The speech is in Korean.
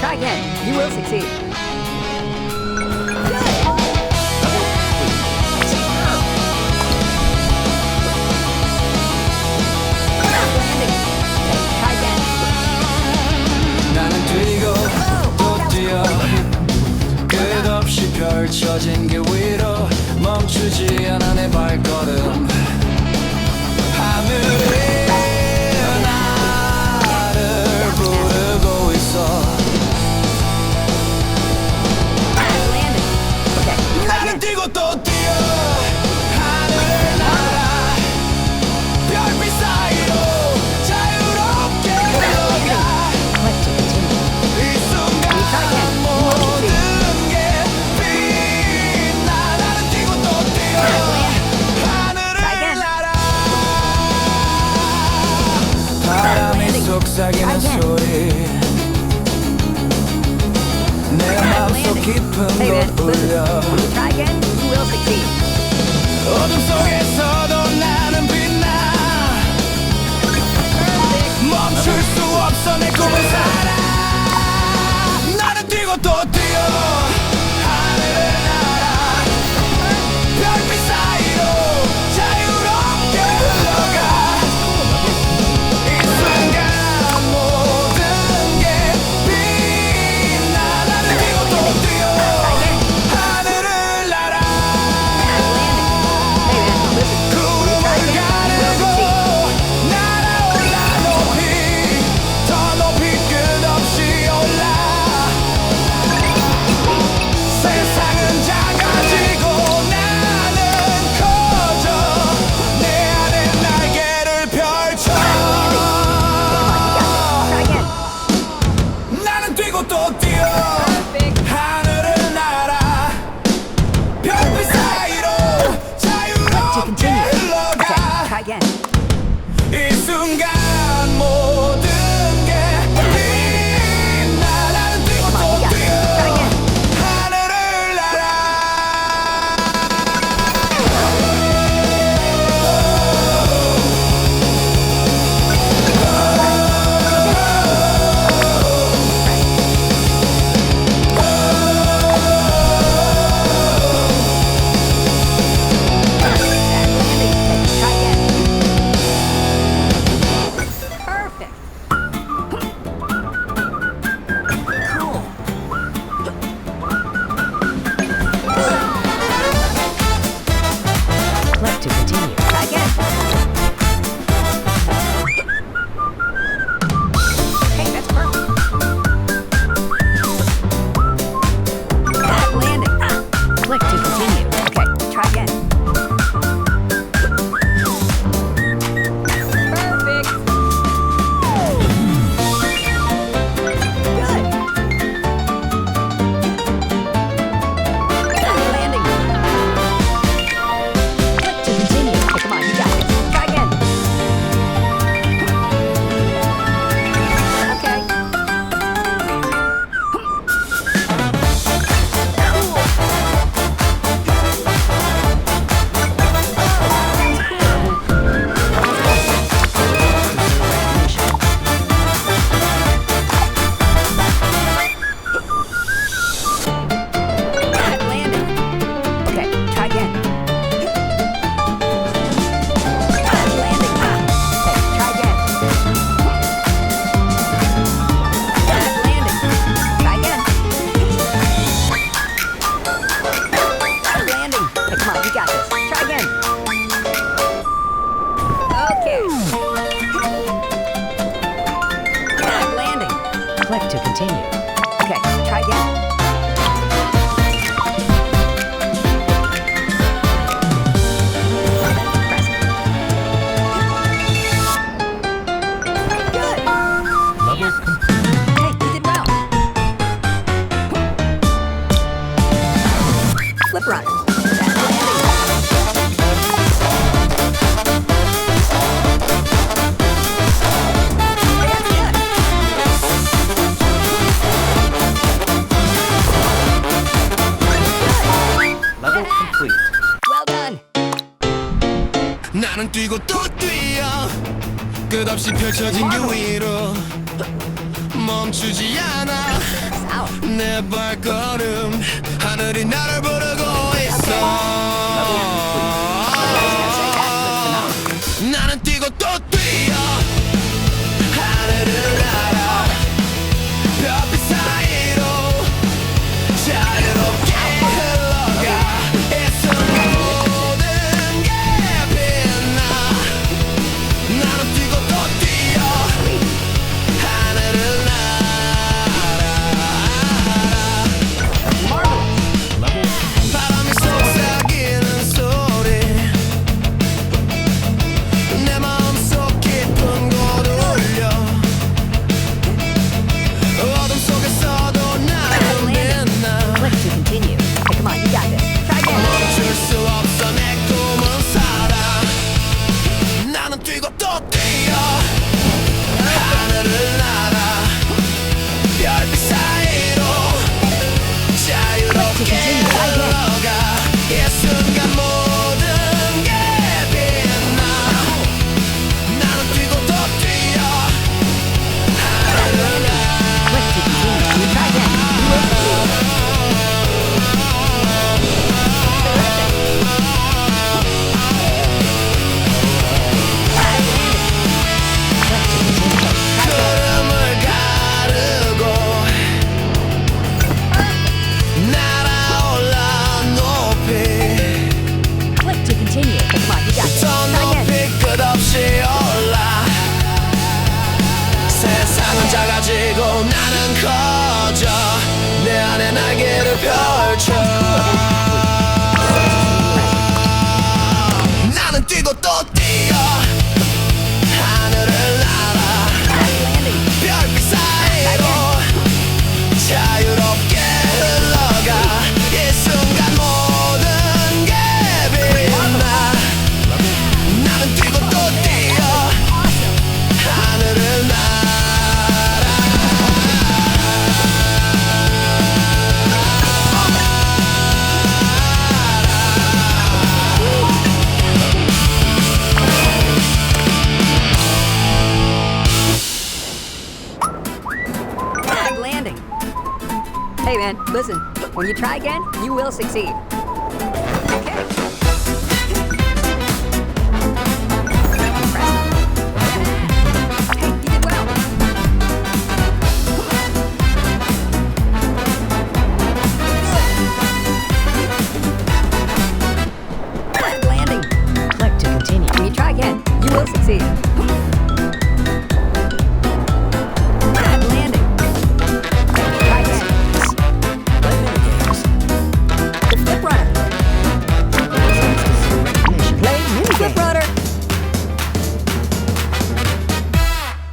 Try again. You will succeed. 소리 내 맘속 깊은 곳 울려 flip runner. Level complete. Well done. 나는 뛰고 또 뛰어 끝없이 펼쳐진 그 위로 멈추지 않아 내 발걸음 dat het niet naar haar Hey man, listen, when you try again, you will succeed.